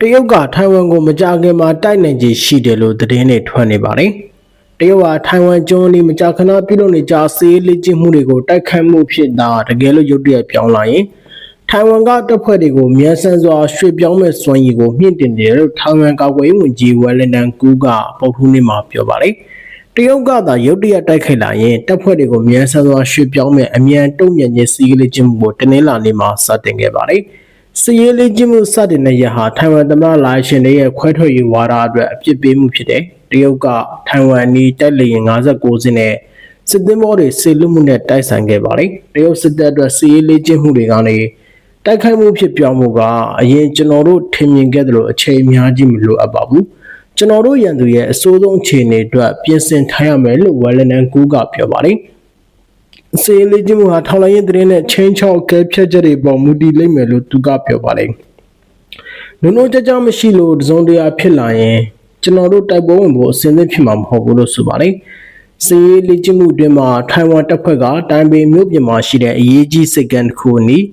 တရုတ်ကထိုင်ဝမ်ကိုမကြခင်မှာတိုက်နိုင်ခြေရှိတယ်လို့သတင်းတွေထွက်နေပါတယ်။တရုတ်ကထိုင်ဝမ်ကျွန်းလေးမကြာခဏပြုလုပ်နေကြစေးလက်ကျင့်မှုတွေကိုတိုက်ခိုက်မှုဖြစ်တာတကယ်လို့ရုတ်တရက်ပြောင်းလာရင်ထိုင်ဝမ်ကတပ်ဖွဲ့တွေကိုမြန်ဆန်စွာရွှေ့ပြောင်းမဲ့စွမ်းရည်ကိုမြင့်တင်တယ်လို့ထိုင်ဝမ်ကာကွယ်ရေးဝန်ကြီးဝယ်လန်တန်ကူကပုတ်ထူးနေ့မှာပြောပါတယ်။တရုတ်ကသာရုတ်တရက်တိုက်ခိုက်လာရင်တပ်ဖွဲ့တွေကိုမြန်ဆန်စွာရွှေ့ပြောင်းမဲ့အမြန်တုံ့ပြန်ခြင်းစီးကလေးချင်းမှုကိုတနင်္လာနေ့မှာစတင်ခဲ့ပါတယ်။ စီးရေးလေးချင်းမှုစတင်တဲ့ရဟာထိုင်ဝမ်သမ္မတလာရှင်တွေရဲ့ခွဲထွက်ရေးဝါဒအတွက်အပြစ်ပေးမှုဖြစ်တယ်။တရုတ်ကထိုင်ဝမ်နီးတိုက်လေယာဉ်59စင်းနဲ့စစ်သင်္ဘောတွေဆေလွတ်မှုနဲ့တိုက်ဆိုင်ခဲ့ပါတယ်။တရုတ်စစ်တပ်အတွက်စီးရေးလေးချင်းမှုတွေကနေတိုက်ခိုက်မှုဖြစ်ပြောင်းမှုကအရင်ကျွန်တော်တို့ထင်မြင်ခဲ့သလိုအချိန်အများကြီးမလိုအပ်ပါဘူး။ကျွန်တော်တို့ရန်သူရဲ့အဆိုးဆုံးအခြေအနေအတွက်ပြင်ဆင်ထားရမယ်လို့ဝယ်လန်နန်ကူကပြောပါတယ်။ စေးလေးချင်းမှုဟာထောင်လိုင်းရင်သတင်းနဲ့ချင်းချောက်ကဲဖြတ်ချက်တွေပေါ်မူတည်လိမ့်မယ်လို့သူကပြောပါတယ်။နုံနုံကြကြမရှိလို့တစုံတရာဖြစ်လာရင်ကျွန်တော်တို့တိုက်ပွဲဝင်ဖို့အဆင်သင့်ဖြစ်မှာမဟုတ်ဘူးလို့ဆိုပါတယ်။စီးရေးလေ့ကျင့်မှုအတွင်းမှာထိုင်ဝမ်တပ်ဖွဲ့ကတိုင်ပေမြို့ပြင်မှာရှိတဲ့အရေးကြီးစိတ်ကမ်းတစ်ခုအနီး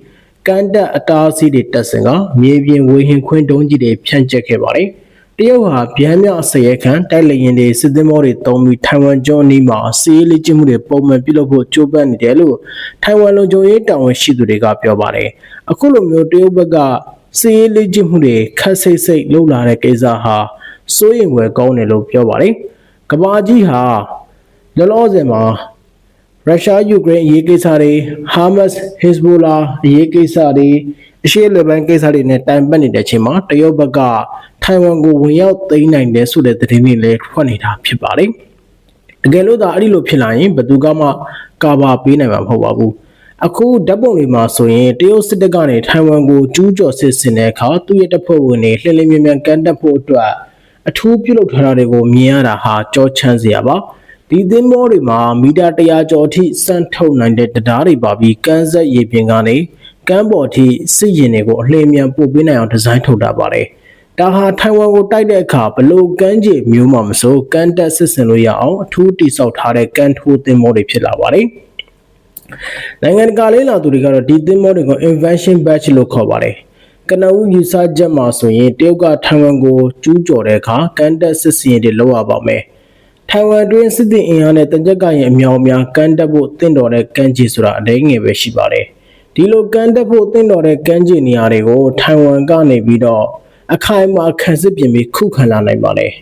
ကန်တက်အတားအဆီးတွေတက်ဆင်ကမြေပြင်ဝေဟင်ခွင်းတုံးကြီးတွေဖြန့်ကျက်ခဲ့ပါတယ်။ တရုတ်ဟာဗျမ်းမြဆရဲခံတိုက်လေရင်တွေစစ်သင်္ဘောတွေတုံးပြီးထိုင်ဝမ်ကျွန်းအနီးမှာစီးရေးလေ့ကျင့်မှုတွေပုံမှန်ပြုလုပ်ဖို့ကြိုးပမ်းနေတယ်လို့ထိုင်ဝမ်လုံခြုံရေးတာဝန်ရှိသူတွေကပြောပါတယ်။အခုလိုမျိုးတရုတ်ဘက်ကစီးရေးလေ့ကျင့်မှုတွေခက်စိတ်စိတ်လှုပ်လာတဲ့ကိစ္စဟာစိုးရိမ်ဝယ်ကောင်းတယ်လို့ပြောပါတယ်။ကဘာကြီးဟာလောလောဆယ်မှာရုရှားယူကရိန်းအရေးကိစ္စတွေဟာမတ်စ်ဟစ်ဇ်ဘိုလာအရေးကိစ္စတွေအရှေ့လေပိုင်းကိစ္စတွေနဲ့တိုင်ပတ်နေတဲ့အချိန်မှာတရုတ်ဘက်က ထိုင်ဝမ်ကိုဝင်ရောက်သိမ်းနိုင်တယ်ဆိုတဲ့သတင်းတွေလည်းထွက်နေတာဖြစ်ပါတယ်။တကယ်လို့သာအဲ့ဒီလိုဖြစ်လာရင်ဘယ်သူကမှကာဗာပေးနိုင်မှာမဟုတ်ပါဘူး။အခုဓာတ်ပုံတွေမှာဆိုရင်တရုတ်စစ်တပ်ကနေထိုင်ဝမ်ကိုကျူးကျော်စစ်ဆင်တဲ့အခါသူ့ရဲ့တပ်ဖွဲ့ဝင်တွေလှည့်လည်မြန်မြန်ကန်တက်ဖို့အတွက်အထူးပြုလုပ်ထားတာတွေကိုမြင်ရတာဟာကြောချမ်းစရာပါ။ဒီသင်းမောတွေမှာမီတာ100ကျော်အထိစမ်းထုတ်နိုင်တဲ့တရားတွေပါပြီးကန်းဆက်ရေပြင်ကနေကမ်းပေါ်အထိစစ်ရင်တွေကိုအလင်းမြန်ပို့ပေးနိုင်အောင်ဒီဇိုင်းထုတ်တာပါတယ်။ ဒါဟာထိုင်ဝမ်ကိုတိုက်တဲ့အခါဘလို့ကမ်းခြေမျိုးမှမဆိုကမ်းတက်စစ်ဆင်လို့ရအောင်အထူးတိစောက်ထားတဲ့ကမ်းထိုးသင်းမောတွေဖြစ်လာပါတယ်။နိုင်ငံတကာလေးလာသူတွေကတော့ဒီသင်းမောတွေကို invention batch လို့ခေါ်ပါတယ်။ကနဦးယူဆချက်မှာဆိုရင်တရုတ်ကထိုင်ဝမ်ကိုကျူးကျော်တဲ့အခါကမ်းတက်စစ်စင်တွေလောက်ရပါမယ်။ထိုင်ဝမ်တွင်စစ်သည်အင်အားနဲ့တကြက်ကရင်အမြောင်များကမ်းတက်ဖို့တင့်တော်တဲ့ကမ်းခြေဆိုတာအတိုင်းငယ်ပဲရှိပါတယ်။ဒီလိုကမ်းတက်ဖို့တင့်တော်တဲ့ကမ်းခြေနေရာတွေကိုထိုင်ဝမ်ကနေပြီးတော့ အခိုင်အမာခံစစ်ပြင်ပြီးခုခံလာနိုင်ပါတယ်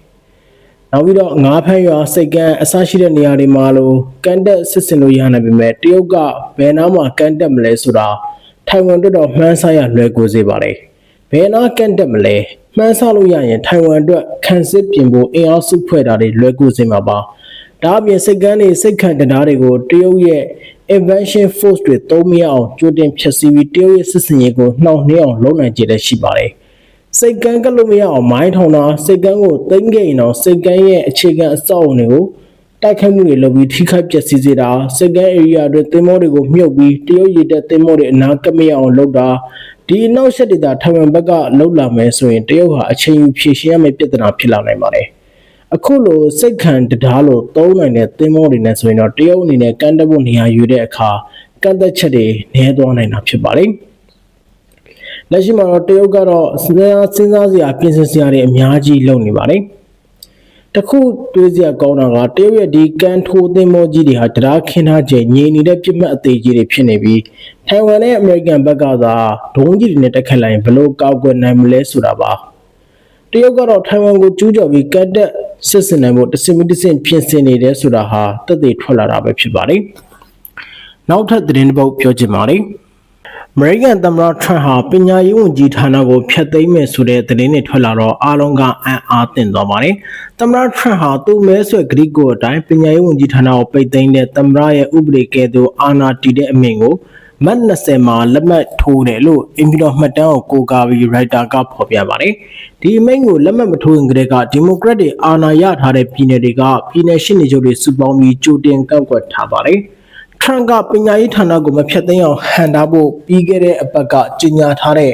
။နောက်ပြီးတော့ငါးဖမ်းရွာစိတ်ကန်းအစရှိတဲ့နေရာတွေမှာလို့ကန်တက်စစ်စင်လို့ရနိုင်ပေမဲ့တရုတ်ကဘယ်နားမှာကန်တက်မလဲဆိုတာထိုင်ဝမ်အတွက်တော့မှန်းဆရလွယ်ကူစေပါတယ်။ဘယ်နားကန်တက်မလဲမှန်းဆလို့ရရင်ထိုင်ဝမ်အတွက်ခံစစ်ပြင်ဖို့အင်အားစုဖွဲ့တာတွေလွယ်ကူစေမှာပါ။ဒါအပြင်စိတ်ကန်းတွေစိတ်ခံတရားတွေကိုတရုတ်ရဲ့ invention force တွေသုံးမရအောင်ကြိုတင်ဖျက်ဆီးပြီးတရုတ်ရဲ့စစ်စင်ရေးကိုနှောင့်နှေးအောင်လုပ်နိုင်ကြတဲ့ရှိပါတယ်။ စိတ်ကန်းကလို့မရအောင်မိုင်းထောင်တာစိတ်ကန်းကိုသိမ့်ခဲ့ရင်တော့စိတ်ကန်းရဲ့အခြေခံအစောက်အုံတွေကိုတိုက်ခိုက်မှုတွေလုပ်ပြီးထိခိုက်ပျက်စီးစေတာစိတ်ကန်း area အတွင်းသင်္ဘောတွေကိုမြုပ်ပြီးတရုတ်ရည်တဲ့သင်္ဘောတွေအနာကပ်မရအောင်လုပ်တာဒီနောက်ဆက်တွေသာထိုင်ဝမ်ဘက်ကလှုပ်လာမယ်ဆိုရင်တရုတ်ဟာအချိန်ယူဖြည့်ရှင်းရမယ့်ပြဿနာဖြစ်လာနိုင်ပါတယ်အခုလိုစိတ်ခံတရားလို့သုံးနိုင်တဲ့သင်္ဘောတွေနဲ့ဆိုရင်တော့တရုတ်အနေနဲ့ကန့်တက်ဖို့နေရာယူတဲ့အခါကန့်သက်ချက်တွေနည်းသွားနိုင်တာဖြစ်ပါတယ် လက်ရှိမှာတော့တရုတ်ကတော့စဉ်းစားစဉ်းစားစရာပြင်ဆင်စရာတွေအများကြီးလုပ်နေပါတယ်တခုတွေးစရာကောင်းတာကတရုတ်ရဲ့ဒီကန်ထိုးသင်းမောကြီးတွေဟာတရားခင်းထားခြင်းငြိမ်နေတဲ့ပြစ်မှတ်အသေးကြီးတွေဖြစ်နေပြီးထိုင်ဝမ်နဲ့အမေရိကန်ဘက်ကသာဒုံးကြီးတွေနဲ့တက်ခတ်လိုက်ရင်ဘယ်လိုကောက်ကွယ်နိုင်မလဲဆိုတာပါတရုတ်ကတော့ထိုင်ဝမ်ကိုကျူးကျော်ပြီးကတ်တက်စစ်စင်နိုင်ဖို့တစင်မီတစင်ပြင်ဆင်နေတယ်ဆိုတာဟာတက်သေးထွက်လာတာပဲဖြစ်ပါတယ်နောက်ထပ်သတင်းတစ်ပုဒ်ပြောချင်ပါတယ် အမေရိကန်သမ္မတထရန့်ဟာပညာရေးဝန်ကြီးဌာနကိုဖျက်သိမ်းမယ်ဆိုတဲ့သတင်းတွေထွက်လာတော့အားလုံးကအံ့အားသင့်သွားပါတယ်။သမ္မတထရန့်ဟာသူ့မဲဆွယ်ဂရိကိုအတိုင်းပညာရေးဝန်ကြီးဌာနကိုပိတ်သိမ်းတဲ့သမ္မတရဲ့ဥပဒေကဲ့သို့အာဏာတည်တဲ့အမိန့်ကိုမတ်20မှာလက်မှတ်ထိုးတယ်လို့အင်ပီတော်မှတ်တမ်းကိုကိုးကားပြီးရိုက်တာကဖော်ပြပါတယ်။ဒီအမိန့်ကိုလက်မှတ်မထိုးရင်ကတည်းကဒီမိုကရက်တွေအာဏာရထားတဲ့ပြည်နယ်တွေကပြည်နယ်ရှင်းနေချုပ်တွေစုပေါင်းပြီးကြိုတင်ကန့်ကွက်ထားပါတယ်။ ထရန့်ကပညာရေးဌာနကိုမဖျက်သိမ်းအောင်ဟန်တာဖို့ပြီးခဲ့တဲ့အပတ်ကကြေညာထားတဲ့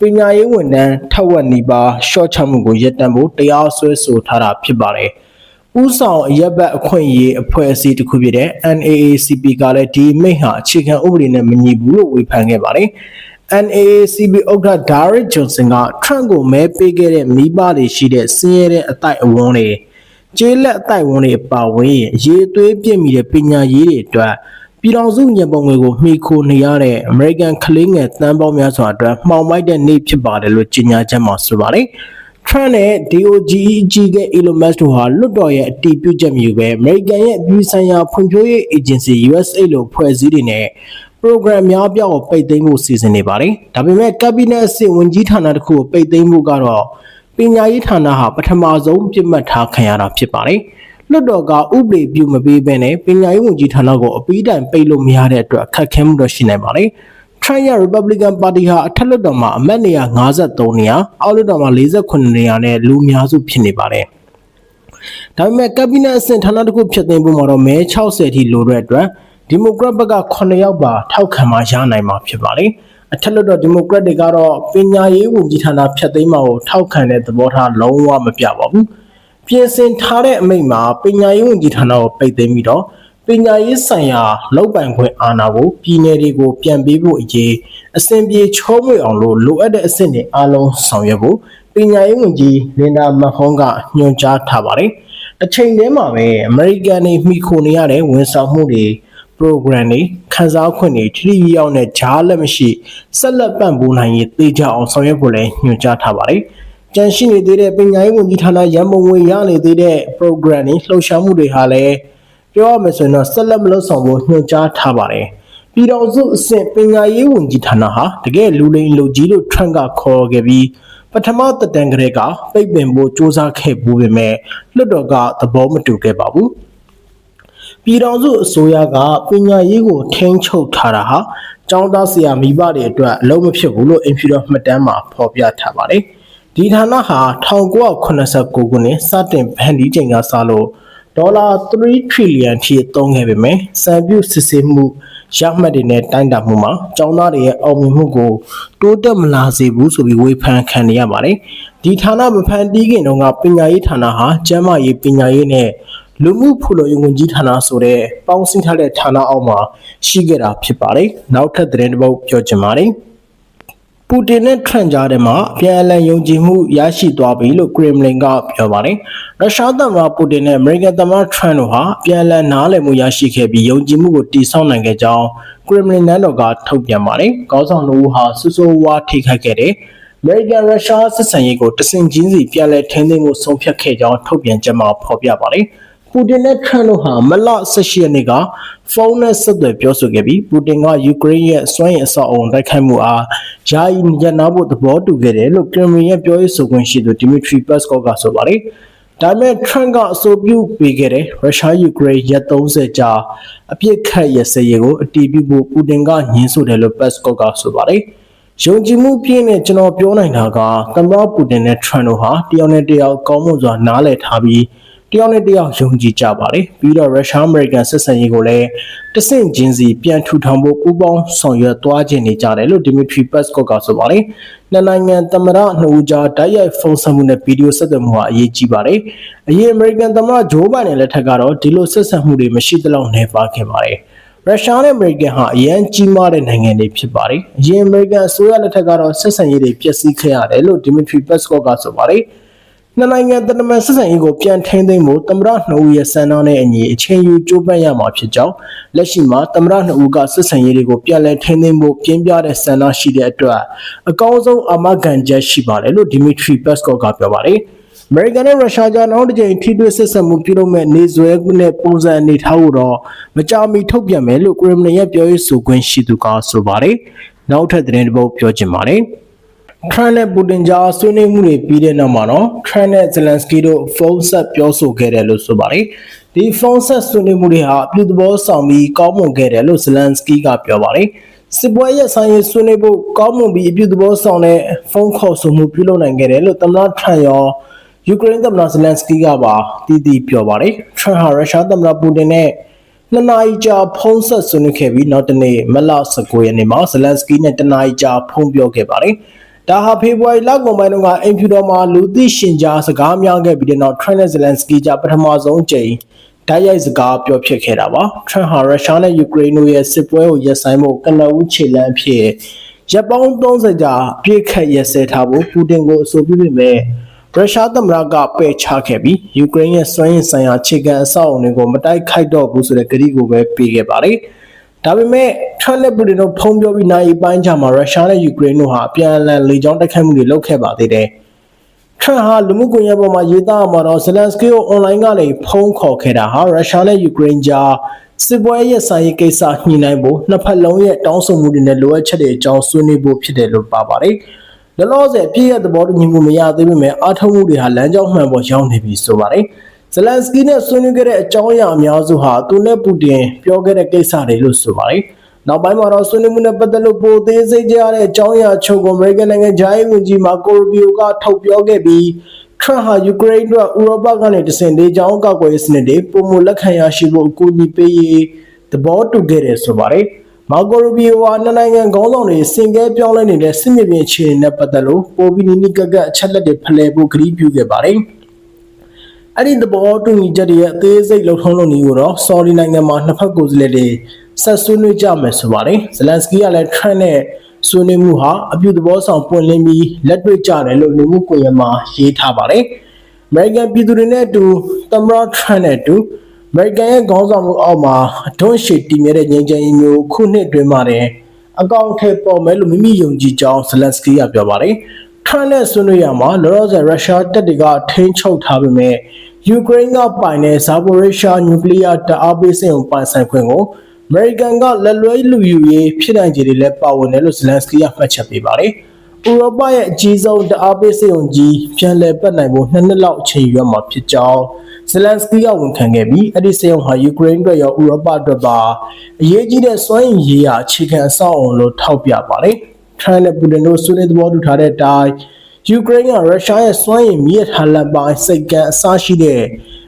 ပညာရေးဝန်ထမ်းထက်ဝက်နီးပါးရှော့ချမှုကိုရပ်တန့်ဖို့တရားစွဲဆိုထားတာဖြစ်ပါတယ်။ဥဆောင်အရက်ဘတ်အခွင့်အရေးအဖွဲ့အစည်းတစ်ခုဖြစ်တဲ့ NAACP ကလည်းဒီမိန့်ဟာအခြေခံဥပဒေနဲ့မညီဘူးလို့ဝေဖန်ခဲ့ပါတယ်။ NAACP ဥက္ကဋ္ဌဒါရစ်ဂျွန်ဆန်ကထရန့်ကိုမဲပေးခဲ့တဲ့မိဘတွေရှိတဲ့စင်းရဲတဲ့အတိုက်အဝန်းတွေကျေးလက်အတိုက်အဝန်းတွေပါဝင်ရေသွေးပြည့်မိတဲ့ပညာရေးတွေအတွက် ပြည်တော်စုညပုံငွေကိုမှီခိုနေရတဲ့ American ကလေးငယ်တန်းပေါင်းများစွာအတွက်မှောင်မိုက်တဲ့နေ့ဖြစ်ပါတယ်လို့ကြေညာချက်မှာဆိုပါတယ်။ Trump နဲ့ DOGE ကြီးက Elon Musk တို့ဟာလွတ်တော်ရဲ့အတီးပြုတ်ချက်မျိုးပဲ American ရဲ့ပြည်ဆိုင်ရာဖွံ့ဖြိုးရေး agency USAID လို့ဖွဲ့စည်းတွေနဲ့ program များပြားကိုပိတ်သိမ်းဖို့စီစဉ်နေပါတယ်။ဒါပေမဲ့ cabinet အဆင့်ဝန်ကြီးဌာနတစ်ခုကိုပိတ်သိမ်းဖို့ကတော့ပညာရေးဌာနဟာပထမဆုံးပြစ်မှတ်ထားခံရတာဖြစ်ပါတယ်။ လွတ်တော်ကဥပဒေပြုမပေးဘဲနဲ့ပညာရေးဝန်ကြီးဌာနကိုအပီးတိုင်ပိတ်လို့မရတဲ့အတွက်အခက်ခဲမှုတော့ရှိနေပါတယ်။ Trump ရဲ့ Republican Party ဟာအထက်လွှတ်တော်မှာအမတ်နေရာ53နေရာအောက်လွှတ်တော်မှာ48နေရာနဲ့လူများစုဖြစ်နေပါတယ်။ဒါပေမဲ့ကက်ဘိနက်အဆင့်ဌာနတစ်ခုဖြစ်သိမ်းဖို့မှာတော့မဲ60ထိလိုတဲ့အတွက်ဒီမိုကရက်ဘက်က9ယောက်ပါထောက်ခံမှရနိုင်မှာဖြစ်ပါလေ။အထက်လွှတ်တော်ဒီမိုကရက်တွေကတော့ပညာရေးဝန်ကြီးဌာနဖျက်သိမ်းမှာကိုထောက်ခံတဲ့သဘောထားလုံးဝမပြပါဘူး။ ပြင်ဆင်ထားတဲ့အမိန့်မှာပညာရေးဝန်ကြီးဌာနကိုပိတ်သိမ်းပြီးတော့ပညာရေးဆိုင်ရာလောက်ပိုင်ခွင့်အာဏာကိုပြည်내တွေကိုပြန်ပေးဖို့အရေးအစဉ်ပြေချောမွေအောင်လို့လိုအပ်တဲ့အဆင့်တွေအားလုံးဆောင်ရွက်ဖို့ပညာရေးဝန်ကြီးလင်ဒါမဟွန်ကညွှန်ကြားထားပါတယ်။အချိန်တည်းမှာပဲအမေရိကန်တွေမိခိုနေရတဲ့ဝန်ဆောင်မှုတွေ program တွေခန်းစားခွင့်တွေထိထိရောက်နဲ့ဂျားလက်မရှိဆက်လက်ပံ့ပိုးနိုင်ရေးသေချာအောင်ဆောင်ရွက်ဖို့လည်းညွှန်ကြားထားပါတယ်။ ကြန့်ရှိနေသေးတဲ့ပညာရေးဝန်ကြီးဌာနရန်ပုံငွေရနေသေးတဲ့ program တွေလှုပ်ရှားမှုတွေဟာလည်းပြောရမယ်ဆိုရင်တော့ဆက်လက်မလုပ်ဆောင်ဖို့ညွှန်ကြားထားပါတယ်။ပြည်တော်စုအဆင့်ပညာရေးဝန်ကြီးဌာနဟာတကယ်လူလိမ်လူကြီးလို့ထရန့်ကခေါ်ခဲ့ပြီးပထမတက်တန်ကလေးကပိတ်ပင်ဖို့စ조사ခဲ့ပူးပေမဲ့လွတ်တော်ကသဘောမတူခဲ့ပါဘူး။ပြည်တော်စုအစိုးရကပညာရေးကိုထိန်းချုပ်ထားတာဟာကျောင်းသားဆရာမိဘတွေအတွက်အလုံးမဖြစ်ဘူးလို့အင်ဖီတော်မှတ်တမ်းမှာဖော်ပြထားပါတယ်။ ဒီဌာနဟာ1989ခုနှစ်စတင်ဖန်တီးချိန်ကစလို့ဒေါ်လာ3 trillion ထိသုံးခဲ့ပေမဲ့စံပြုစစ်ဆေးမှုရမှတ်တွေနဲ့တိုင်းတာမှုမှာကျောင်းသားတွေရဲ့အောင်မြင်မှုကိုတိုးတက်မလာစေဘူးဆိုပြီးဝေဖန်ခံရပါတယ်။ဒီဌာနမဖန်တီးခင်တုန်းကပညာရေးဌာနဟာကျန်းမာရေးပညာရေးနဲ့လူမှုဖူလုံရေးဝန်ကြီးဌာနဆိုတဲ့ပေါင်းစည်းထားတဲ့ဌာနအောက်မှာရှိခဲ့တာဖြစ်ပါတယ်။နောက်ထပ်သတင်းတစ်ပုဒ်ပြောချင်ပါတယ်။ ပူတင်နဲ့ထရန့်ကြားထဲမှာပြန်အလည်ယုံကြည်မှုရရှိသွားပြီလို့ကရမ်လင်ကပြောပါတယ်။ရုရှားသမ္မတပူတင်နဲ့အမေရိကန်သမ္မတထရန့်တို့ဟာပြန်အလည်နားလည်မှုရရှိခဲ့ပြီးယုံကြည်မှုကိုတည်ဆောက်နိုင်ခဲ့ကြောင်းကရမ်လင်နန်းတော်ကထုတ်ပြန်ပါတယ်။ကောင်းဆောင်တို့ဟာဆူဆိုဝါထိခိုက်ခဲ့တဲ့ American Russia ဆက်ဆံရေးကိုတဆင်ချင်းစီပြန်လည်ထိန်းသိမ်းမှုဆုံးဖြတ်ခဲ့ကြောင်းထုတ်ပြန်ချက်မှာဖော်ပြပါတယ်။ပူ တင်နဲ့ထရန့်တို့ဟာမလ18ရက်နေ့ကဖုန်းနဲ့ဆက်သွယ်ပြောဆိုခဲ့ပြီးပူတင်ကယူကရိန်းရဲ့စွမ်းရည်အဆောက်အုံတိုက်ခိုက်မှုအားယာယီညှနာဖို့သဘောတူခဲ့တယ်လို့ကရမင်ရဲ့ပြောရေးဆိုခွင့်ရှိသူဒီမီထရီပတ်စကော့ကဆိုပါတယ်။ဒါပေမဲ့ထရန့်ကအဆိုပြုပေးခဲ့တဲ့ရုရှားယူကရိန်းရက်30ကြာအပြစ်ခတ်ရစရေးကိုအတီးပြုဖို့ပူတင်ကညှင်းဆိုတယ်လို့ပတ်စကော့ကဆိုပါတယ်။ယုံကြည်မှုပြည့်နဲ့ကျွန်တော်ပြောနိုင်တာကသမ္မတပူတင်နဲ့ထရန့်တို့ဟာတယောက်နဲ့တယောက်ကောင်းမွန်စွာနားလည်ထားပြီး တယောက်နဲ့တယောက်ယုံကြည်ကြပါတယ်ပြီးတော့ရုရှားအမေရိကန်ဆက်ဆံရေးကိုလည်းတဆင့်ချင်းစီပြန်ထူထောင်ဖို့ပူးပေါင်းဆောင်ရွက်သွားခြင်းနေကြတယ်လို့ဒီမီထရီပတ်စကော့ကဆိုပါတယ်နှစ်နိုင်ငံသမ္မတနှစ်ဦးကြားတိုက်ရိုက်ဖုန်းဆက်မှုနဲ့ဗီဒီယိုဆက်သွယ်မှုဟာအရေးကြီးပါတယ်အရင်အမေရိကန်သမ္မတဂျိုးဘိုင်ဒန်လက်ထက်ကတော့ဒီလိုဆက်ဆံမှုတွေမရှိသလောက်နေပါခဲ့ပါတယ်ရုရှားနဲ့အမေရိကန်ဟာအရန်ကြီးမားတဲ့နိုင်ငံတွေဖြစ်ပါတယ်။အရင်အမေရိကန်အစိုးရလက်ထက်ကတော့ဆက်ဆံရေးတွေပျက်စီးခဲ့ရတယ်လို့ဒီမီထရီပတ်စကော့ကဆိုပါတယ်။ နှစ်နိုင်ငံတနမန်ဆက်ဆံရေးကိုပြန်ထိန်းသိမ်းဖို့သမ္မတနှစ်ဦးရဲ့စံနှုန်းနဲ့အညီအချိန်ယူကြိုးပမ်းရမှာဖြစ်ကြောင်းလက်ရှိမှာသမ္မတနှစ်ဦးကဆက်ဆံရေးတွေကိုပြန်လည်ထိန်းသိမ်းဖို့ပြင်းပြတဲ့စံနှုန်းရှိတဲ့အတွက်အကောင်းဆုံးအာမခံချက်ရှိပါတယ်လို့ဒီမီထရီပတ်စကော့ကပြောပါတယ်အမေရိကန်နဲ့ရုရှားကြားနောက်တစ်ကြိမ်ထိတွေ့ဆက်ဆံမှုပြုလုပ်မဲ့နေဇွဲနဲ့ပုံစံအနေထားကိုတော့မကြာမီထုတ်ပြန်မယ်လို့ကရမလင်ရဲ့ပြောရေးဆိုခွင့်ရှိသူကဆိုပါတယ်။နောက်ထပ်သတင်းတစ်ပုဒ်ပြောချင်ပါတယ်။ ထရန့်နဲ့ပူတင်ကြားဆွေးနွေးမှုတွေပြီးတဲ့နောက်မှာတော့ထရန့်နဲ့ဇလန်စကီတို့ဖုန်းဆက်ပြောဆိုခဲ့တယ်လို့ဆိုပါတယ်။ဒီဖုန်းဆက်ဆွေးနွေးမှုတွေဟာအပြုသဘောဆောင်ပြီးကောင်းမွန်ခဲ့တယ်လို့ဇလန်စကီကပြောပါတယ်။စစ်ပွဲရဲ့ဆိုင်ရေးဆွေးနွေးဖို့ကောင်းမွန်ပြီးအပြုသဘောဆောင်တဲ့ဖုန်းခေါ်ဆိုမှုပြုလုပ်နိုင်ခဲ့တယ်လို့သမ္မတထရန့်ရောယူကရိန်းသမ္မတဇလန်စကီကပါတည်တည်ပြောပါတယ်။ထရန့်ဟာရုရှားသမ္မတပူတင်နဲ့နှစ်နာရီကြာဖုန်းဆက်ဆွေးနွေးခဲ့ပြီးနောက်တနေ့မလ19ရက်နေ့မှာဇလန်စကီနဲ့တနာရီကြာဖုန်းပြောခဲ့ပါတယ်။ ဒါဟာဖေဖော်ဝါရီလကုန်ပိုင်းတုန်းကအင်ဖြူတော်မှာလူသိရှင်ကြားစကားများခဲ့ပြီးတဲ့နောက်ထရန့်နဲ့ဇလန်စကီကြားပထမဆုံးကြိမ်ဓာတ်ရိုက်စကားပြောဖြစ်ခဲ့တာပါထရန့်ဟာရုရှားနဲ့ယူကရိန်းတို့ရဲ့စစ်ပွဲကိုရပ်ဆိုင်းဖို့ကနဦးခြေလှမ်းဖြစ်ရပ်ပေါင်း30ကြာအပြည့်ခတ်ရက်စဲထားဖို့ပူတင်ကိုအဆိုပြုပေမဲ့ရုရှားသမ္မတကပယ်ချခဲ့ပြီးယူကရိန်းရဲ့စွမ်းရည်ဆိုင်ရာခြေခံအဆောက်အအုံတွေကိုမတိုက်ခိုက်တော့ဘူးဆိုတဲ့ကတိကိုပဲပေးခဲ့ပါတယ်။ ဒါပေမဲ့ထရန့်နဲ့ပူတင်တို့ဖုံးပြောပြီးနိုင်ပိုင်းချမှာရုရှားနဲ့ယူကရိန်းတို့ဟာအပြန်အလှန်လေကြောင်းတိုက်ခိုက်မှုတွေလုပ်ခဲ့ပါသေးတယ်။ထရန့်ဟာလူမှုကွန်ရက်ပေါ်မှာရေးသားမှာတော့ဇလန်စကီကိုအွန်လိုင်းကနေဖုန်းခေါ်ခဲ့တာဟာရုရှားနဲ့ယူကရိန်းကြားစစ်ပွဲရဲ့ဆိုင်ရေးကိစ္စညှိနှိုင်းဖို့နှစ်ဖက်လုံးရဲ့တောင်းဆိုမှုတွေနဲ့လိုအပ်ချက်တွေအကြောင်းဆွေးနွေးဖို့ဖြစ်တယ်လို့ပါပါတယ်။လောလောဆယ်ပြည့်ရဲ့သဘောတူညီမှုမရသေးပေမဲ့အားထုတ်မှုတွေဟာလမ်းကြောင်းမှန်ပေါ်ရောက်နေပြီဆိုပါတယ်။ ဇလန်စကီနဲ့ဆွေးနွေးခဲ့တဲ့အကြောင်းအရာအများစုဟာသူနဲ့ပူတင်ပြောခဲ့တဲ့ကိစ္စတွေလို့ဆိုပါတယ်။နောက်ပိုင်းမှာတော့ဆွေးနွေးမှုနဲ့ပတ်သက်လို့ပိုသေးစိတ်ကြရတဲ့အကြောင်းအရာချုပ်ကိုအမေရိကန်နိုင်ငံဂျားရေးဝန်ကြီးမာကိုရူဘီယိုကထုတ်ပြောခဲ့ပြီးထရန့်ဟာယူကရိန်းအတွက်ဥရောပကနေတဆင့်ဒေကြောင်းကောက်ွယ်စနစ်တွေပုံမလက်ခံရရှိဖို့အကူအညီပေးရေးသဘောတူခဲ့တယ်ဆိုပါတယ်။မာကိုရူဘီယိုဟာနှစ်နိုင်ငံခေါင်းဆောင်တွေစင်ကဲပြောင်းလဲနေတဲ့စစ်မြေပြင်အခြေအနေနဲ့ပတ်သက်လို့ပိုပြီးနီးနီးကပ်ကပ်အချက်လက်တွေဖလှယ်ဖို့ကတိပြုခဲ့ပါတယ်။ အဲ့ဒီသဘောတူညီချက်တွေရဲ့အသေးစိတ်လှုပ်ထုံးလုပ်နည်းကိုတော့ဆော်ဒီနိုင်ငံမှာနှစ်ဖက်ကိုယ်စားလှယ်တွေဆက်ဆွေးနွေးကြမယ်ဆိုပါတယ်။ဇလန်စကီကလည်းထရန့်နဲ့ဆွေးနွေးမှုဟာအပြုသဘောဆောင်ပွင့်လင်းပြီးလက်တွေ့ကြတယ်လို့လူမှုကွန်ရက်မှာရေးထားပါတယ်။ American ပြည်သူတွေနဲ့အတူသမ္မတထရန့်နဲ့အတူ American ရဲ့ခေါင်းဆောင်မှုအောက်မှာအတွန်းရှည်တည်မြဲတဲ့ငြိမ်းချမ်းရေးမျိုးခုနှစ်အတွင်းမှာတင်အကောင့်ထဲပေါ်မယ်လို့မိမိယုံကြည်ကြောင်းဇလန်စကီကပြောပါတယ်။ ထရန့်နဲ့ဆွေးနွေးရမှာလောလောဆယ်ရုရှားတပ်တွေကထိန်းချုပ်ထားပေမဲ့ယူကရိန်းကပိုင်တဲ့ဇာပိုရီရှားနျူကလ িয়ার တအားပေးစင်ကိုပိုင်ဆိုင်ခွင့်ကိုအမေရိကန်ကလက်လွဲလူယူရေးဖြစ်နိုင်ခြေတွေလည်းပါဝင်တယ်လို့ဇလန်စကီကမှတ်ချက်ပေးပါတယ်။ဥရောပရဲ့အကြီးဆုံးတအားပေးစင်ုံကြီးပြန်လည်ပတ်နိုင်ဖို့နှစ်နှစ်လောက်အချိန်ယူရမှာဖြစ်ကြောင်းဇလန်စကီကဝန်ခံခဲ့ပြီးအဲ့ဒီစင်ုံဟာယူကရိန်းအတွက်ရောဥရောပအတွက်ပါအရေးကြီးတဲ့စွမ်းရည်ရေးရာအခြေခံအဆောက်အအုံလို့ထောက်ပြပါတယ်။ ထရန့်နဲ့ပူတင်တို့ဆွေးနွေးသဘောတူထားတဲ့အတိုင်းယူကရိန်းကရုရှားရဲ့စွမ်းရည်မြစ်ထားလက်ပိုင်းစိတ်ကံအစရှိတဲ့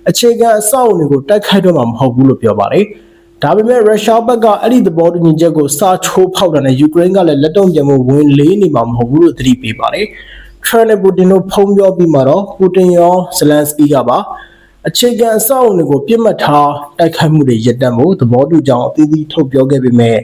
အခြေခံအဆောက်အအုံတွေကိုတိုက်ခိုက်တော့မှာမဟုတ်ဘူးလို့ပြောပါတယ်။ဒါပေမဲ့ရုရှားဘက်ကအဲ့ဒီသဘောတူညီချက်ကိုစာချိုးဖောက်တာနဲ့ယူကရိန်းကလည်းလက်တုံ့ပြန်မှုဝင်လေးနေမှာမဟုတ်ဘူးလို့သတိပေးပါတယ်။ထရန့်နဲ့ပူတင်တို့ဖုံးပြောပြီးမှတော့ပူတင်ရောဇလန်စကီကပါအခြေခံအဆောက်အအုံတွေကိုပြစ်မှတ်ထားတိုက်ခိုက်မှုတွေရပ်တန့်ဖို့သဘောတူကြောင်းအသီးသီးထုတ်ပြောခဲ့ပေမဲ့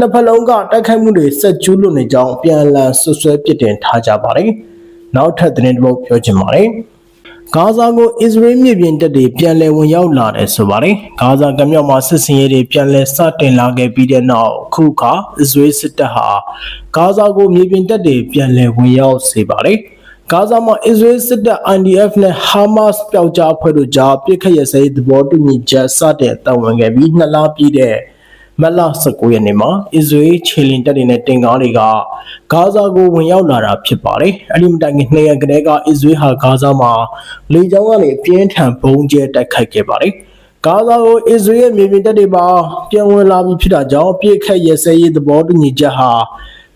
နှစ်ဖက်လုံးကတိုက်ခိုက်မှုတွေဆက်ကျူးလွန်နေကြောင်းပြန်လည်ဆွဆွဲပစ်တင်ထားကြပါတယ်။နောက်ထပ်သတင်းတစ်ပုဒ်ပြောချင်ပါတယ်။ဂါဇာကိုအစ္စရေးမြေပြင်တပ်တွေပြန်လည်ဝင်ရောက်လာတယ်ဆိုပါတယ်။ဂါဇာကမ်းမြောင်မှာစစ်စင်ရေးတွေပြန်လည်စတင်လာခဲ့ပြီးတဲ့နောက်အခုခါအစ္စရေးစစ်တပ်ဟာဂါဇာကိုမြေပြင်တပ်တွေပြန်လည်ဝင်ရောက်စေပါတယ်။ဂါဇာမှာအစ္စရေးစစ်တပ် IDF နဲ့ Hamas ပျောက်ကြားအဖွဲ့တို့ကြားပြစ်ခတ်ရစေသဘောတူညီချက်စတင်အသက်ဝင်ခဲ့ပြီးနှစ်လပြည့်တဲ့ မက်လ19ရက်နေ့မှာအစ္စရေးခြေလင်တပ်တွေနဲ့တင်ကားတွေကဂါဇာကိုဝင်ရောက်လာတာဖြစ်ပါတယ်။အဲဒီမတိုင်ခင်နှစ်ရက်ကလေးကအစ္စရေးဟာဂါဇာမှာလေကြောင်းကနေပြင်းထန်ပုံကျဲတိုက်ခိုက်ခဲ့ပါတယ်။ဂါဇာကိုအစ္စရေးရဲ့မြေပြင်တပ်တွေပါပြန်ဝင်လာပြီးဖြစ်တာကြောင့်ပြစ်ခတ်ရစေရေးသဘောတူညီချက်ဟာ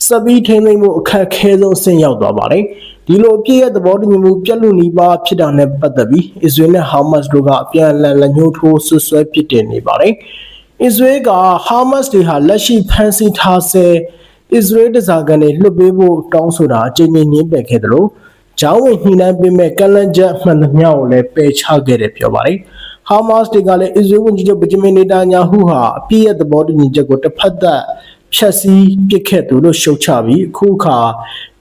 စပီးထိမ့်သိမ့်မှုအခက်ခဲဆုံးဆင့်ရောက်သွားပါတယ်။ဒီလိုအပြည့်ရဲ့သဘောတူညီမှုပြက်လူနီးပါးဖြစ်တာနဲ့ပတ်သက်ပြီးအစ္စရေးနဲ့ဟာမတ်စ်တို့ကအပြန်အလှန်လက်ညှိုးထိုးဆွဆွဲပစ်တင်နေပါတယ်။ အစ္စရေးကဟာမတ်စ်တွေဟာလက်ရှိဖမ်းဆီးထားဆဲအစ္စရေးတစားကန်တွေလွှတ်ပေးဖို့တောင်းဆိုတာအကြိမ်ကြိမ်ညှင်းပယ်ခဲ့တယ်လို့ဂျောင်းဝင်ညှိနှိုင်းပေးမဲ့ကလန်ချက်မှန်သမျှကိုလည်းပယ်ချခဲ့တယ်ပြောပါတယ်။ဟာမတ်စ်တွေကလည်းအစ္စရေးဝန်ကြီးချုပ်ဗဂျမင်နေတာညာဟုဟာအပြည့်ရဲ့သဘောတူညီချက်ကိုတစ်ဖက်သက်ဖြက်စီးပစ်ခဲ့သူလို့ရှုတ်ချပြီးအခုအခါ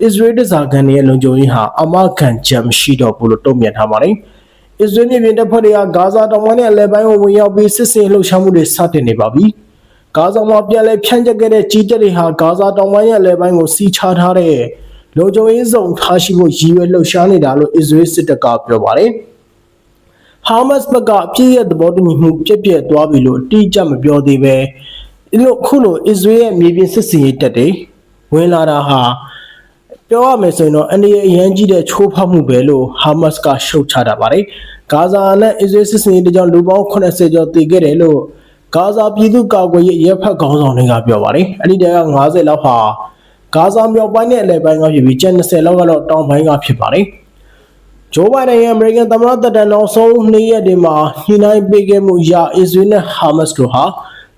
အစ္စရေးတစားကန်ရဲ့လုံခြုံရေးဟာအမကန်ချက်မရှိတော့ဘူးလို့တုံ့ပြန်ထားပါတယ်။ အစ္စရေးမြေပြင်တပ်ဖွဲ့တွေကဂါဇာတောင်ပိုင်းနဲ့အလယ်ပိုင်းကိုဝင်ရောက်ပြီးစစ်စင်လှုပ်ရှားမှုတွေစတင်နေပါပြီ။ဂါဇာမှာပြန်လည်ဖြန့်ကျက်ခဲ့တဲ့ကြီးတပ်တွေဟာဂါဇာတောင်ပိုင်းရဲ့အလယ်ပိုင်းကိုစီးချထားတဲ့လုံခြုံရေးစုံထားရှိဖို့ရည်ရွယ်လှုပ်ရှားနေတာလို့အစ္စရေးစစ်တပ်ကပြောပါတယ်။ဟာမတ်စ်ဘက်ကအပြည့်ရဲ့သဘောတူညီမှုပြည့်ပြည့်သွားပြီလို့အတိအကျမပြောသေးပဲ။ဒီလိုခုလိုအစ္စရေးရဲ့မြေပြင်စစ်စင်ရေးတပ်တွေဝင်လာတာဟာ ပြောရမယ်ဆိုရင်တော့အနေအရန်ကြီးတဲ့ချိုးဖောက်မှုပဲလို့ဟာမတ်စ်ကရှုတ်ချတာပါတယ်။ဂါဇာနဲ့အစ္စရေးစစ်စင်ရေးတကြောင်လူပေါင်း80ကျော်တည်ခဲ့တယ်လို့ဂါဇာပြည်သူ့ကာကွယ်ရေးရပ်ဖက်ခေါင်းဆောင်တွေကပြောပါတယ်။အဲ့ဒီတည်းက90လောက်ဟာဂါဇာမြောက်ပိုင်းနဲ့အလယ်ပိုင်းကဖြစ်ပြီးကျန်20လောက်ကတော့တောင်ပိုင်းကဖြစ်ပါတယ်။ဂျိုးဘိုင်ဒန်ရဲ့အမေရိကန်သမ္မတတပ်တန်းနောက်ဆုံးနှစ်ရက်တွေမှာညှိနှိုင်းပေးခဲ့မှုအရအစ္စရေးနဲ့ဟာမတ်စ်တို့ဟာ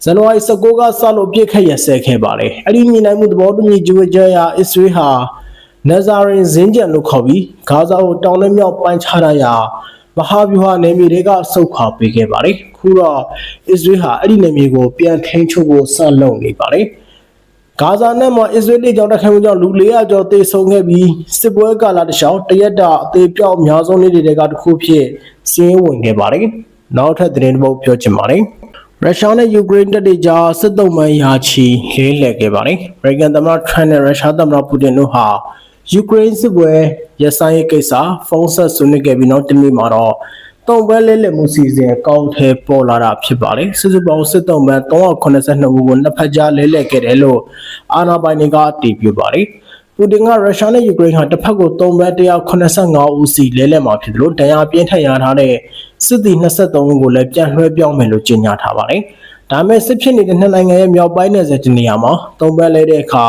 ဇန်နဝါရီ19ကစလို့ပြစ်ခတ်ရစဲခဲ့ပါတယ်။အဲ့ဒီညှိနှိုင်းမှုသဘောတူညီချက်အရအစ္စရေးဟာ နဇာရင်ဇင်းကြံလို့ခေါ်ပြီးဂါဇာကိုတောင်နဲ့မြောက်ပိုင်းခြားထားရာမဟာဗျူဟာနယ်မြေတွေကဆုတ်ခွာပေးခဲ့ပါတယ်ခုတော့အစ္စရေးဟာအဲ့ဒီနယ်မြေကိုပြန်ထိန်းချုပ်ဖို့စလုပ်နေပါတယ်ဂါဇာနဲ့မှာအစ္စရေးလေးကြောင့်တိုက်ခိုက်မှုကြောင့်လူ400ကျော်သေဆုံးခဲ့ပြီးစစ်ပွဲကာလတစ်လျှောက်တရက်တာအသေးပြောက်အများဆုံးနေ့တွေကတစ်ခုဖြစ်စီးရင်ဝင်ခဲ့ပါတယ်။နောက်ထပ်သတင်းတစ်ပုဒ်ပြောချင်ပါတယ်။ရုရှားနဲ့ယူကရိန်းတပ်တွေကြားစစ်တုံးမှန်ရာချီလေးလှည့်ခဲ့ပါတယ်။အမေရိကန်သမ္မတထရန့်နဲ့ရုရှားသမ္မတပူတင်တို့ဟာ ယူကရိန်းစစ်ပွဲရဆိုင်ရေးကိစ္စဖုန်းဆက်ဆွေးနွေးခဲ့ပြီးနောက်တနေ့မှာတော့တုံးပွဲလဲလှည့်မှုစီစဉ်အကောင့်ထဲပေါ်လာတာဖြစ်ပါတယ်။စစ်စုပေါင်းစစ်တုံးမှန်382ဦးကိုနှစ်ဖက်ကြားလဲလှည့်ခဲ့တယ်လို့အာဏာပိုင်တွေကအတည်ပြုပါတယ်။ပူတင်ကရုရှားနဲ့ယူကရိန်းဟာတစ်ဖက်ကိုတုံးပွဲ185ဦးစီလဲလှည့်မှာဖြစ်တယ်လို့တရားပြင်းထန်ရထားတဲ့စစ်သည်23ဦးကိုလည်းပြန်လွှဲပြောင်းမယ်လို့ကြေညာထားပါတယ်။ဒါမဲ့စစ်ဖြစ်နေတဲ့နှစ်နိုင်ငံရဲ့မြောက်ပိုင်းနယ်စပ်တနေရာမှာတုံးပွဲလဲတဲ့အခါ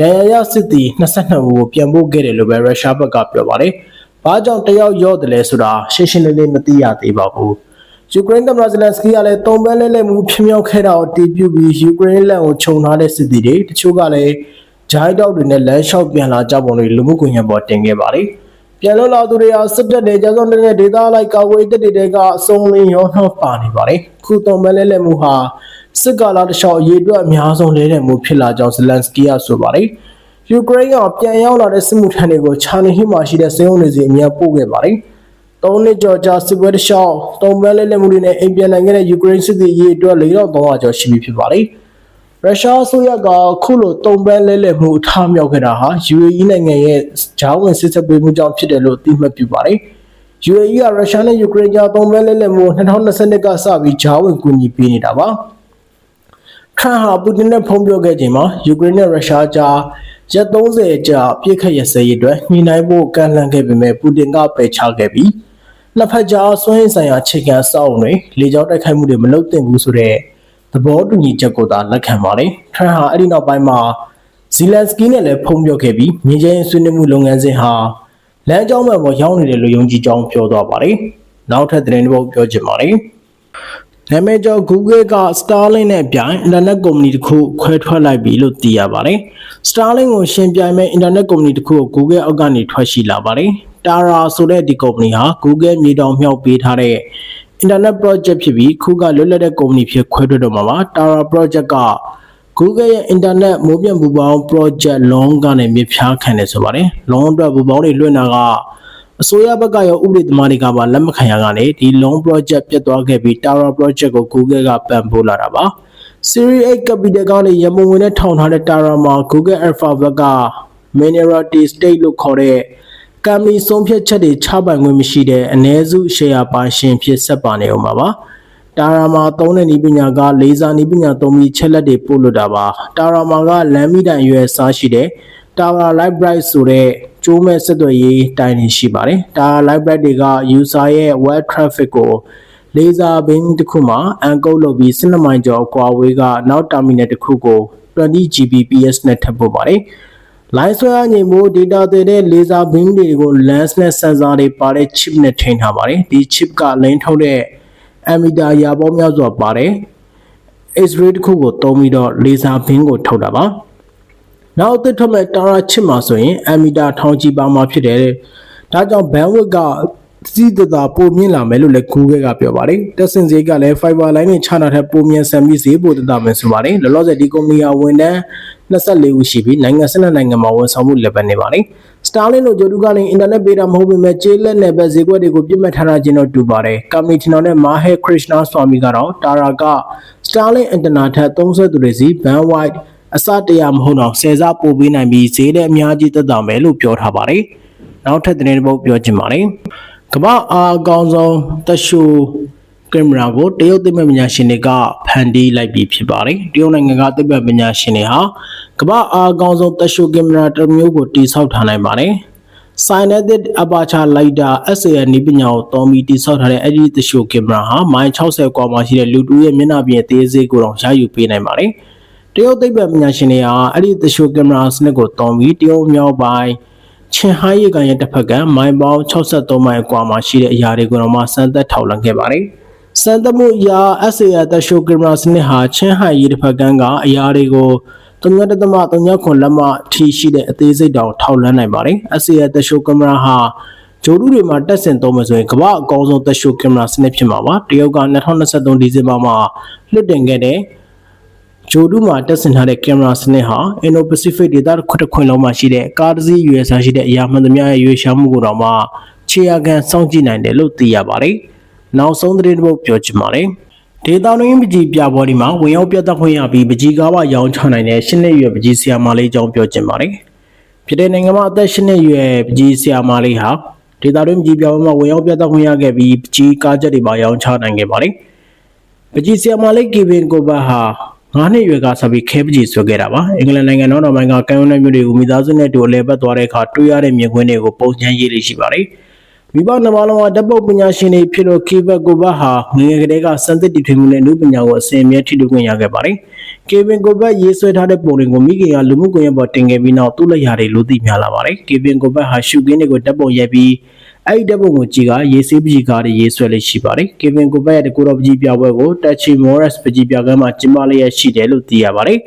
ဒဏ်ရာရစစ်သည်22ဦးကိုပြန်ပို့ခဲ့တယ်လို့ပဲရုရှားဘက်ကပြောပါတယ်။ဘာကြောင့်တယောက်ရော့တယ်လဲဆိုတာရှင်းရှင်းလင်းလင်းမသိရသေးပါဘူး။ယူကရိန်းသမ္မတဇလန်စကီကလည်းတုံးပန်းလဲလဲမှုဖြစ်မြောက်ခဲ့တာကိုတည်ပြုပြီးယူကရိန်းလက်ကိုခြုံထားတဲ့စစ်သည်တွေတချို့ကလည်းဂျိုင်းတောက်တွေနဲ့လမ်းလျှောက်ပြန်လာကြပုံတွေလူမှုကွန်ရက်ပေါ်တင်ခဲ့ပါတယ်။ပြန်လွတ်လာသူတွေဟာစစ်တပ်တွေကြာဆုံးတဲ့ဒေသလိုက်ကာဝေးတပ်တွေကအစုံလင်ရောနှောပါနေပါတယ်။ခုတုံးပန်းလဲလဲမှုဟာ စစ်ကာလတစ်လျှောက်အရေးအတွက်အများဆုံးလဲတဲ့မှုဖြစ်လာကြောင်းဇလန်စကီကဆိုပါတယ်။ယူကရိန်းကပြန်ရောက်လာတဲ့စစ်မှုထမ်းတွေကိုချာနေဟိမှာရှိတဲ့စေုံတွေစီအများပို့ခဲ့ပါတယ်။သုံးနှစ်ကျော်ကြာစစ်ပွဲတစ်လျှောက်တုံးပန်းလဲလဲမှုတွေနဲ့အိမ်ပြန်နိုင်ခဲ့တဲ့ယူကရိန်းစစ်သည်အရေးအတွက်4300ကျော်ရှိပြီဖြစ်ပါတယ်။ရုရှားအစိုးရကခုလိုတုံပန်းလဲလဲမှုအထားမြောက်ခဲ့တာဟာ UAE နိုင်ငံရဲ့ဂျာဝင်စစ်ဆက်ပေးမှုကြောင့်ဖြစ်တယ်လို့သိမှတ်ပြုပါတယ်။ UAE ကရုရှားနဲ့ယူကရိန်းကြားတုံပန်းလဲလဲမှု2022ကစပြီးဂျာဝင်ကူညီပေးနေတာပါ။ ထရန့်ဟာပူတင်နဲ့ဖုန်းပြောခဲ့ချိန်မှာယူကရိန်းနဲ့ရုရှားကြားရက်30ကြာပြစ်ခတ်ရစဲရေးအတွက်ညှိနှိုင်းဖို့ကန့်လန့်ခဲ့ပေမဲ့ပူတင်ကပယ်ချခဲ့ပြီးနှစ်ဖက်ကြားဆွေးနွေးဆိုင်ရာအခြေခံအဆောက်အုံတွေလေကြောင်းတိုက်ခိုက်မှုတွေမလုပ်သင့်ဘူးဆိုတဲ့သဘောတူညီချက်ကိုသာလက်ခံပါတယ်ထရန့်ဟာအဲ့ဒီနောက်ပိုင်းမှာဇီလန်စကီနဲ့လည်းဖုံးပြောခဲ့ပြီးမြင်းချင်းဆွေးနွေးမှုလုပ်ငန်းစဉ်ဟာလမ်းကြောင်းဘက်ပေါ်ရောက်နေတယ်လို့ယုံကြည်ကြောင်းပြောသွားပါတယ်နောက်ထပ်သတင်းတစ်ပုဒ်ပြောချင်ပါတယ် နာမည်ကျော် Google က Starlink နဲ့ပြိုင်အင်တာနက်ကုမ္ပဏီတစ်ခုခွဲထွက်လိုက်ပြီလို့သိရပါတယ်။ Starlink ကိုရှင်ပြိုင်မဲ့အင်တာနက်ကုမ္ပဏီတစ်ခုကို Google အောက်ကနေထွက်ရှိလာပါတယ်။ Tara ဆိုတဲ့ဒီကုမ္ပဏီဟာ Google မြေတောင်မြောက်ပေးထားတဲ့ internet project ဖြစ်ပြီးခုကလွတ်လပ်တဲ့ကုမ္ပဏီဖြစ်ခွဲထွက်တော့မှာပါ Tara project က Google ရဲ့ internet မိုးပြန့်ပူပေါင်း project long ကနေမြဖြားခံတယ်ဆိုပါတယ် long အတွက်ပူပေါင်းတွေလွှင့်တာက အစိုးရဘက်ကရောဥပဒေသမားတွေကပါလက်မခံရကနေဒီ long project ပြတ်သွားခဲ့ပြီး Tara project ကို Google ကပံ့ပိုးလာတာပါ Series 8 capital ကနေရမုံဝင်နဲ့ထောင်ထားတဲ့ Tara မှာ Google Alphabet က minority stake လို့ခေါ်တဲ့ကံမီဆုံးဖြတ်ချက်တွေချပိုင်ခွင့်မရှိတဲ့အ ਨੇ စုရှယ်ယာပိုင်ရှင်ဖြစ်ဆက်ပါနေအောင်ပါပါတာရာမာသုံးတဲ့ဤပညာကလေဆာဤပညာသုံးပြီးချက်လက်တွေပို့လို့တာပါတာရာမာကလမ်းမီတိုင်ရွယ်စားရှိတဲ့တာဝါ light bright ဆိုတဲ့ ကျိုးမဲ့ဆက်သွယ်ရေးတိုင်နေရှိပါတယ်တာရာ light bright တွေက user ရဲ့ web traffic ကိုလေဆာဘင်းတစ်ခုမှာအန်ကုတ်လုပ်ပြီး12မိုင်ကျော်အကွာဝေးကနောက် terminal တစ်ခုကို 20 Gbps နဲ့ထပ်ပို့ပါတယ်လိုင်းဆွဲအားညင်မှု data တဲ့တဲ့ laser beam တွေကို lens နဲ့ sensor တွေပါတဲ့ chip နဲ့ထိန်းထားပါတယ်ဒီ chip ကလိန်ထုတ်တဲ့ emitter ရာပေါင်းများစွာပါတယ် X-ray တစ်ခုကိုသုံးပြီးတော့ laser beam ကိုထုတ်တာပါ နောက်တစ်ထွက်မဲ့ Tara chip မှာဆိုရင် emitter ထောင်ချီပါမှာဖြစ်တယ်ဒါကြောင့် bandwidth ကစီးတသာပိုမြင့်လာမယ်လို့လည်း Google ကပြောပါတယ်။တက်ဆင်ဈေးကလည်း fiber line နဲ့ခြားထားတဲ့ပိုမြင့်ဆန်ပြီးဈေးပိုတသာမယ်ဆိုပါတယ်။လောလောဆယ်ဒီကုမ္ပဏီဟာဝန်ထမ်း24ဦးရှိပြီးနိုင်ငံ12နိုင်ငံမှာဝန်ဆောင်မှုလက်ပတ်နေပါတယ်။ Starlink တို့ဂျိုတူကနေအင်တာနက်ပေးတာမဟုတ်ပေမဲ့ကျေးလက်နယ်ဘက်ဈေးကွက်တွေကိုပြစ်မှတ်ထားတာချင်းတော့တူပါတယ်။ကမ္ဘာထင်တော်နဲ့ Mahe Krishna Swamy ကတော့ Tara က Starlink အင်တာနက်ထက်သုံးဆွဲသူတွေစီ bandwidth အစတရမဟုတ်တော့ဆယ်စားပို့ပေးနိုင်ပြီးဈေးလည်းအများကြီးသက်သာမယ်လို့ပြောထားပါတယ်။နောက်ထပ်သတင်းတစ်ပုဒ်ပြောချင်ပါတယ်။ကမ္ဘာအားအကောင်းဆုံးသက်ရှိုးကင်မရာကိုတရုတ်သိပ္ပံပညာရှင်တွေကဖန်တီးလိုက်ပြီးဖြစ်ပါတယ်။တရုတ်နိုင်ငံကသိပ္ပံပညာရှင်တွေဟာကမ္ဘာအားအကောင်းဆုံးသက်ရှိုးကင်မရာတစ်မျိုးကိုတည်ဆောက်ထားနိုင်ပါတယ်။ Synetic Aperture Lidar SAR နည်းပညာကိုသုံးပြီးတည်ဆောက်ထားတဲ့အဲ့ဒီသက်ရှိုးကင်မရာဟာမိုင်60ကွာမှာရှိတဲ့လူတူရဲ့မျက်နှာပြင်အသေးစိတ်ကိုတော့ရယူပေးနိုင်ပါတယ်။ တရုတ်သိပ္ပံပညာရှင်တွေဟာအဲ့ဒီသက်ရှိုးကင်မရာစနစ်ကိုသုံးပြီးတရုတ်မြောက်ပိုင်းချင်းဟိုင်းရေကန်ရဲ့တစ်ဖက်ကမိုင်ပေါင်း63မိုင်အကွာမှာရှိတဲ့အရာတွေကိုတော့မှစမ်းသပ်ထောက်လှမ်းခဲ့ပါတယ်။စမ်းသပ်မှုအရာ SAR တရှိုကင်မရာစနစ်ဟာချင်းဟိုင်းရေတစ်ဖက်ကအရာတွေကို3.39လက်မထိရှိတဲ့အသေးစိတ်တောင်ထောက်လှမ်းနိုင်ပါတယ်။ SAR တရှိုကင်မရာဟာဂျိုလူတွေမှာတက်ဆင်သုံးမယ်ဆိုရင်ကမ္ဘာအကောင်းဆုံးသက်ရှိုကင်မရာစနစ်ဖြစ်မှာပါတရုတ်က2023ဒီဇင်ဘာမှာလွှတ်တင်ခဲ့တဲ့ ဂျိုဒူးမှာတက်ဆင်ထားတဲ့ကင်မရာစနစ်ဟာ Indo-Pacific ဒေသတစ်ခုတစ်ခွင်လုံးမှာရှိတဲ့ကားတစ်စီးရွေးစားရှိတဲ့အရာမှန်သမျှရဲ့ရွေးရှားမှုကိုတော့မှခြေရကန်စောင့်ကြည့်နိုင်တယ်လို့သိရပါတယ်။နောက်ဆုံးသတင်းတစ်ပုဒ်ပြောချင်ပါတယ်။ဒေတာတွင်းပကြီးပြပွဲဒီမှာဝင်ရောက်ပြတ်သက်ခွင့်ရပြီးပကြီးကားပါရောင်းချနိုင်တဲ့ရှင်းနှစ်ရွယ်ပကြီးဆီယာမာလေးအကြောင်းပြောချင်ပါတယ်။ဖြစ်တဲ့နိုင်ငံမှာအသက်ရှင်းနှစ်ရွယ်ပကြီးဆီယာမာလေးဟာဒေတာတွင်းပကြီးပြပွဲမှာဝင်ရောက်ပြတ်သက်ခွင့်ရခဲ့ပြီးပကြီးကားချက်တွေပါရောင်းချနိုင်ခဲ့ပါတယ်။ပကြီးဆီယမာလေးကီဗင်ကိုဘတ်ဟာ 9နှစ်ရွယ်ကစပြီးခဲပကြီးဆွဲခဲ့တာပါအင်္ဂလန်နိုင်ငံတော်တော်ပိုင်းကကံရုံးတဲ့မြို့တွေကိုမိသားစုနဲ့တူအလဲပတ်သွားတဲ့အခါတွေ့ရတဲ့မြင်ကွင်းတွေကိုပုံချမ်းရေးလေးရှိပါတယ်မိဘနှစ်ပါးလုံးကတပ်ပုတ်ပညာရှင်တွေဖြစ်လို့ကီဗက်ကိုဘတ်ဟာငယ်ငယ်ကတည်းကစံသစ်တည်ထွင်မှုနဲ့အမှုပညာကိုအစဉ်အမြဲထိတွေ့ခွင့်ရခဲ့ပါတယ်ကီဗင်ကိုဘတ်ရေးဆွဲထားတဲ့ပုံတွေကိုမိခင်ကလူမှုကွန်ရက်ပေါ်တင်ခဲ့ပြီးနောက်သူ့လက်ရာတွေလူသိများလာပါတယ်ကီဗင်ကိုဘတ်ဟာရှုကင်းတွေကိုတပ်ပုံရိုက်ပြီး အဲ့ဒီတပ်ပုံကိုကြည့်ကရေးဆေးပကြီးကားတွေရေးဆွဲလေးရှိပါတယ်ကီဗင်ကိုဘတ်ရဲ့တကူတော်ပကြီးပြပွဲကိုတက်ချီမော်ရက်စ်ပကြီးပြကမ်းမှာကျင်းပလျက်ရှိတယ်လို့သိရပါတယ်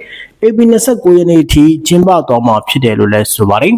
AP 29ရက်နေ့အထိကျင်းပသွားမှာဖြစ်တယ်လို့လည်းဆိုပါတယ်